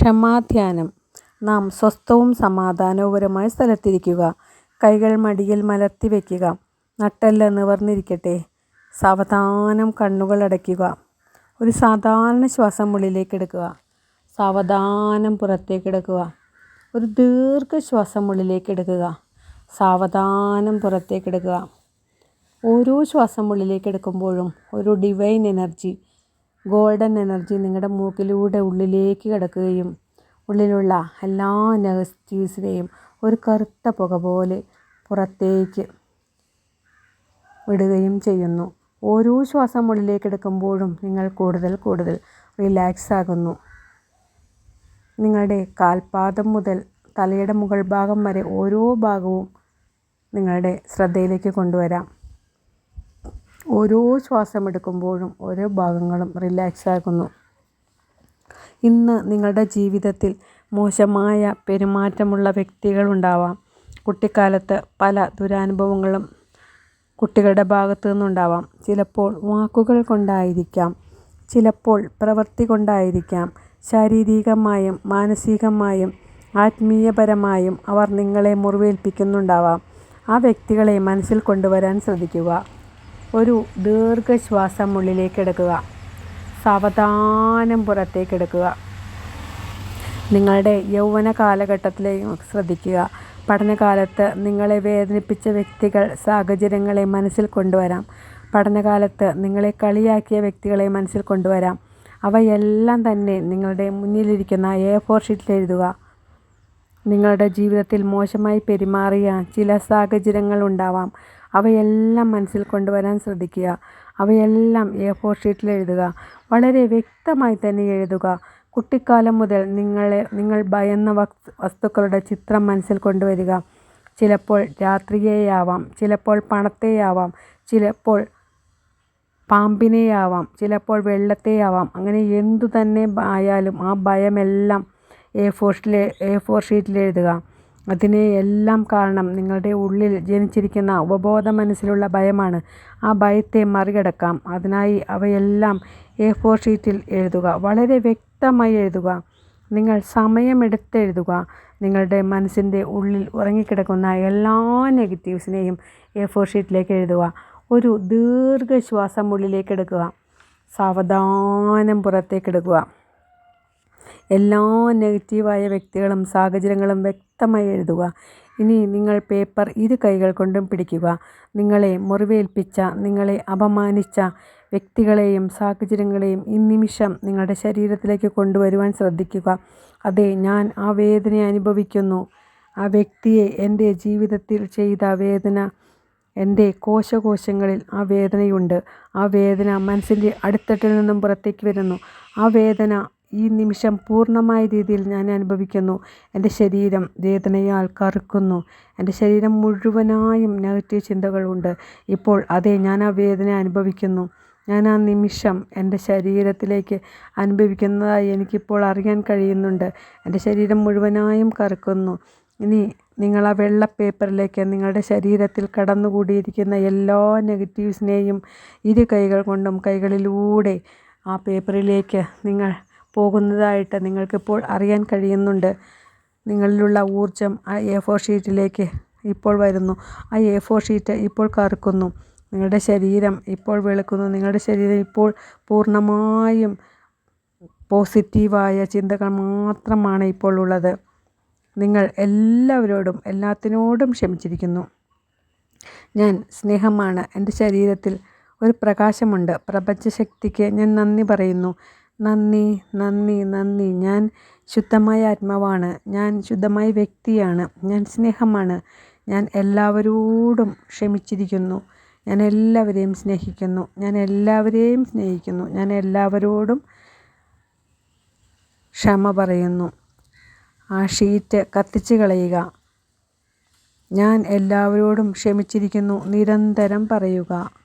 ക്ഷമാധ്യാനം. നാം സ്വസ്ഥവും സമാധാനപരമായ സ്ഥലത്തിരിക്കുക. കൈകൾ മടിയിൽ മലർത്തി വയ്ക്കുക. നട്ടെല്ല് നിവർന്നിരിക്കട്ടെ. സാവധാനം കണ്ണുകൾ അടയ്ക്കുക. ഒരു സാധാരണ ശ്വാസം ഉള്ളിലേക്ക് എടുക്കുക. സാവധാനം പുറത്തേക്ക് എടുക്കുക. ഒരു ദീർഘശ്വാസം ഉള്ളിലേക്ക് എടുക്കുക. സാവധാനം പുറത്തേക്ക് എടുക്കുക. ഓരോ ശ്വാസം ഉള്ളിലേക്ക് എടുക്കുമ്പോഴും ഒരു ഡിവൈൻ എനർജി ഗോൾഡൻ എനർജി നിങ്ങളുടെ മൂക്കിലൂടെ ഉള്ളിലേക്ക് കിടക്കുകയും ഉള്ളിലുള്ള എല്ലാ നെഗറ്റീവ്സിനെയും ഒരു കറുത്ത പുക പോലെ പുറത്തേക്ക് വിടുകയും ചെയ്യുന്നു. ഓരോ ശ്വാസം ഉള്ളിലേക്ക് എടുക്കുമ്പോഴും നിങ്ങൾ കൂടുതൽ കൂടുതൽ റിലാക്സ് ആകുന്നു. നിങ്ങളുടെ കാൽപാദം മുതൽ തലയുടെ മുകൾ ഭാഗം വരെ ഓരോ ഭാഗവും നിങ്ങളുടെ ശ്രദ്ധയിലേക്ക് കൊണ്ടുവരാം. ഓരോ ശ്വാസം എടുക്കുമ്പോഴും ഓരോ ഭാഗങ്ങളും റിലാക്സ് ആകുന്നു. ഇന്ന് നിങ്ങളുടെ ജീവിതത്തിൽ മോശമായ പെരുമാറ്റമുള്ള വ്യക്തികളുണ്ടാവാം കുട്ടിക്കാലത്ത് പല ദുരാനുഭവങ്ങളും കുട്ടികളുടെ ഭാഗത്തു നിന്നുണ്ടാവാം. ചിലപ്പോൾ വാക്കുകൾ കൊണ്ടായിരിക്കാം. ചിലപ്പോൾ പ്രവൃത്തി കൊണ്ടായിരിക്കാം. ശാരീരികമായും മാനസികമായും ആത്മീയപരമായും അവർ നിങ്ങളെ മുറിവേൽപ്പിക്കുന്നുണ്ടാവാം. ആ വ്യക്തികളെ മനസ്സിൽ കൊണ്ടുവരാൻ ശ്രദ്ധിക്കുക. ഒരു ദീർഘശ്വാസം ഉള്ളിലേക്ക് എടുക്കുക. സാവധാനം പുറത്തേക്ക് എടുക്കുക. നിങ്ങളുടെ യൗവന കാലഘട്ടത്തിലെ ശ്രദ്ധിക്കുക. പഠനകാലത്ത് നിങ്ങളെ വേദനിപ്പിച്ച വ്യക്തികൾ സാഹചര്യങ്ങളെ മനസ്സിൽ കൊണ്ടുവരാം. പഠനകാലത്ത് നിങ്ങളെ കളിയാക്കിയ വ്യക്തികളെ മനസ്സിൽ കൊണ്ടുവരാം. അവയെല്ലാം തന്നെ നിങ്ങളുടെ മുന്നിലിരിക്കുന്ന എ ഫോർ ഷീറ്റിൽ എഴുതുക. നിങ്ങളുടെ ജീവിതത്തിൽ മോശമായി പെരുമാറിയ ചില സാഹചര്യങ്ങൾ ഉണ്ടാവാം. അവയെല്ലാം മനസ്സിൽ കൊണ്ടുവരാൻ ശ്രദ്ധിക്കുക. അവയെല്ലാം എ ഫോർ ഷീറ്റിൽ എഴുതുക. വളരെ വ്യക്തമായി തന്നെ എഴുതുക. കുട്ടിക്കാലം മുതൽ നിങ്ങളെ നിങ്ങൾ ഭയന്ന വസ്തുക്കളുടെ ചിത്രം മനസ്സിൽ കൊണ്ടുവരിക. ചിലപ്പോൾ രാത്രിയെയാവാം. ചിലപ്പോൾ പണത്തെയാവാം. ചിലപ്പോൾ പാമ്പിനെയാവാം. ചിലപ്പോൾ വെള്ളത്തെയാവാം. അങ്ങനെ എന്തു തന്നെ ആയാലും ആ ഭയമെല്ലാം എ ഫോർ എ ഫോർ ഷീറ്റിൽ എഴുതുക. അതിനെ എല്ലാം കാരണം നിങ്ങളുടെ ഉള്ളിൽ ജനിച്ചിരിക്കുന്ന ഉപബോധ മനസ്സിലുള്ള ഭയമാണ്. ആ ഭയത്തെ മറികടക്കാം. അതിനായി അവയെല്ലാം എ ഫോർ ഷീറ്റിൽ എഴുതുക. വളരെ വ്യക്തമായി എഴുതുക. നിങ്ങൾ സമയമെടുത്തെഴുതുക. നിങ്ങളുടെ മനസ്സിന്റെ ഉള്ളിൽ ഉറങ്ങിക്കിടക്കുന്ന എല്ലാ നെഗറ്റീവ്സിനെയും എ ഫോർ ഷീറ്റിലേക്ക് എഴുതുക. ഒരു ദീർഘശ്വാസം ഉള്ളിലേക്ക് എടുക്കുക. സാവധാനം പുറത്തേക്ക് എടുക്കുക. എല്ലാ നെഗറ്റീവായ വ്യക്തികളും സാഹചര്യങ്ങളും വ്യക്തമായി എഴുതുക. ഇനി നിങ്ങൾ പേപ്പർ ഇരു കൈകൾ കൊണ്ടും പിടിക്കുക. നിങ്ങളെ മുറിവേൽപ്പിച്ച നിങ്ങളെ അപമാനിച്ച വ്യക്തികളെയും സാഹചര്യങ്ങളെയും ഈ നിമിഷം നിങ്ങളുടെ ശരീരത്തിലേക്ക് കൊണ്ടുവരുവാൻ ശ്രദ്ധിക്കുക. അതെ ഞാൻ ആ വേദന അനുഭവിക്കുന്നു. ആ വ്യക്തിയെ എന്റെ ജീവിതത്തിൽ ചെയ്ത വേദന എന്റെ കോശകോശങ്ങളിൽ ആ വേദനയുണ്ട്. ആ വേദന മനസ്സിന്റെ അടിത്തട്ടിൽ നിന്നും പുറത്തേക്ക് വരുന്നു. ആ വേദന ഈ നിമിഷം പൂർണമായ രീതിയിൽ ഞാൻ അനുഭവിക്കുന്നു. എന്റെ ശരീരം വേദനയാൽ കറുക്കുന്നു. എന്റെ ശരീരം മുഴുവനായും നെഗറ്റീവ് ചിന്തകളുണ്ട്. ഇപ്പോൾ അതെ ഞാൻ ആ വേദന അനുഭവിക്കുന്നു. ഞാൻ ആ നിമിഷം എന്റെ ശരീരത്തിലേക്ക് അനുഭവിക്കുന്നതായി എനിക്കിപ്പോൾ അറിയാൻ കഴിയുന്നുണ്ട്. എന്റെ ശരീരം മുഴുവനായും കറുക്കുന്നു. ഇനി നിങ്ങൾ ആ വെള്ള പേപ്പറിലേക്ക് നിങ്ങളുടെ ശരീരത്തിൽ കടന്നുകൂടിയിരിക്കുന്ന എല്ലാ നെഗറ്റീവ്സിനെയും ഇരു കൈകൾ കൊണ്ടും കൈകളിലൂടെ ആ പേപ്പറിലേക്ക് നിങ്ങൾ പോകുന്നതായിട്ട് നിങ്ങൾക്കിപ്പോൾ അറിയാൻ കഴിയുന്നുണ്ട്. നിങ്ങളിലുള്ള ഊർജം ആ എ ഫോർ ഷീറ്റിലേക്ക് ഇപ്പോൾ വരുന്നു. ആ എ ഫോർ ഷീറ്റ് ഇപ്പോൾ കറുക്കുന്നു. നിങ്ങളുടെ ശരീരം ഇപ്പോൾ വെളുക്കുന്നു. നിങ്ങളുടെ ശരീരം ഇപ്പോൾ പൂർണമായും പോസിറ്റീവായ ചിന്തകൾ മാത്രമാണ് ഇപ്പോൾ ഉള്ളത്. നിങ്ങൾ എല്ലാവരോടും എല്ലാത്തിനോടും ക്ഷമിച്ചിരിക്കുന്നു. ഞാൻ സ്നേഹമാണ്. എന്റെ ശരീരത്തിൽ ഒരു പ്രകാശമുണ്ട്. പ്രപഞ്ചശക്തിക്ക് ഞാൻ നന്ദി പറയുന്നു. നന്ദി നന്ദി നന്ദി. ഞാൻ ശുദ്ധമായ ആത്മാവാണ്. ഞാൻ ശുദ്ധമായ വ്യക്തിയാണ്. ഞാൻ സ്നേഹമാണ്. ഞാൻ എല്ലാവരോടും ക്ഷമിച്ചിരിക്കുന്നു. ഞാൻ എല്ലാവരെയും സ്നേഹിക്കുന്നു. ഞാൻ എല്ലാവരെയും സ്നേഹിക്കുന്നു. ഞാൻ എല്ലാവരോടും ക്ഷമ പറയുന്നു. ആ ഷീറ്റ് കത്തിച്ച് കളയുക. ഞാൻ എല്ലാവരോടും ക്ഷമിച്ചിരിക്കുന്നു. നിരന്തരം പറയുക.